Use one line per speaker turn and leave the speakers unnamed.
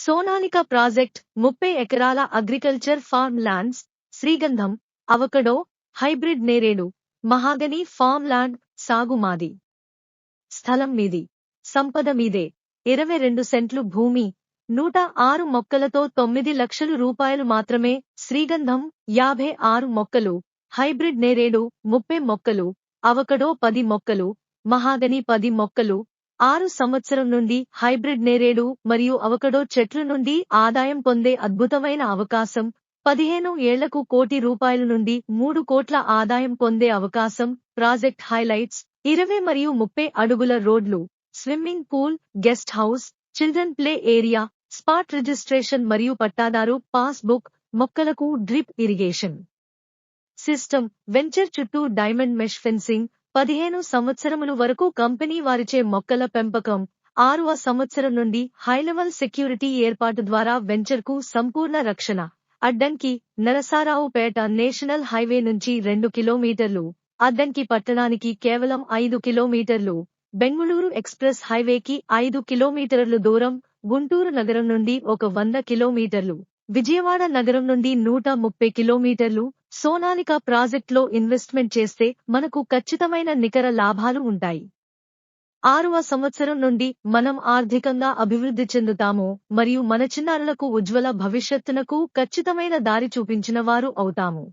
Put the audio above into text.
Sonalika project ముప్పై ఎకరాల agriculture form lands శ్రీగంధం అవకడో హైబ్రిడ్ నేరేడు మహాగని ఫార్మ్ ల్యాండ్ సాగు మాది. స్థలం మీది. సంపద మీదే. ఇరవై రెండు సెంట్లు భూమి. నూట ఆరు మొక్కలతో తొమ్మిది లక్షలు రూపాయలు మాత్రమే శ్రీగంధం యాభై ఆరు మొక్కలు హైబ్రిడ్ నేరేడు ముప్పై మొక్కలు అవకడో పది మొక్కలు మహాగని పది మొక్కలు ఆరు సంవత్సరం నుండి హైబ్రిడ్ నేరేడు మరియు అవకడో చెట్లు నుండి ఆదాయం పొందే అద్భుతమైన అవకాశం. పదిహేను ఏళ్ళకు కోటి రూపాయల నుండి మూడు కోట్ల ఆదాయం పొందే అవకాశం. Project highlights. ఇరవై మరియు ముప్పై అడుగుల రోడ్లు. Swimming pool guest house children play area spot registration మరియు పట్టాదారు పాస్ బుక్ మొక్కలకు డ్రిప్ ఇరిగేషన్. సిస్టమ్. వెంచర్ చుట్టూ డైమండ్ మెష్ ఫెన్సింగ్ పదిహేను సంవత్సరములు వరకు కంపెనీ వారిచే మొక్కల పెంపకం. ఆరవ సంవత్సరం నుండి హైలెవల్ సెక్యూరిటీ ఏర్పాటు ద్వారా వెంచర్కు సంపూర్ణ రక్షణ. అడ్డంకి నరసారావుపేట నేషనల్ హైవే నుంచి రెండు కిలోమీటర్లు. అద్దంకి పట్టణానికి కేవలం ఐదు కిలోమీటర్లు. బెంగుళూరు ఎక్స్ప్రెస్ హైవేకి ఐదు కిలోమీటర్లు దూరం గుంటూరు నగరం నుండి ఒక వంద కిలోమీటర్లు. విజయవాడ నగరం నుండి నూట ముప్పై కిలోమీటర్లు సోనాలిక ప్రాజెక్ట్లో ఇన్వెస్ట్మెంట్ చేస్తే మనకు ఖచ్చితమైన నికర లాభాలు ఉంటాయి. ఆరవ సంవత్సరం నుండి మనం ఆర్థికంగా అభివృద్ధి చెందుతాము మరియు మన చిన్నారులకు ఉజ్వల భవిష్యత్తునకు ఖచ్చితమైన దారి చూపించిన వారు అవుతాము.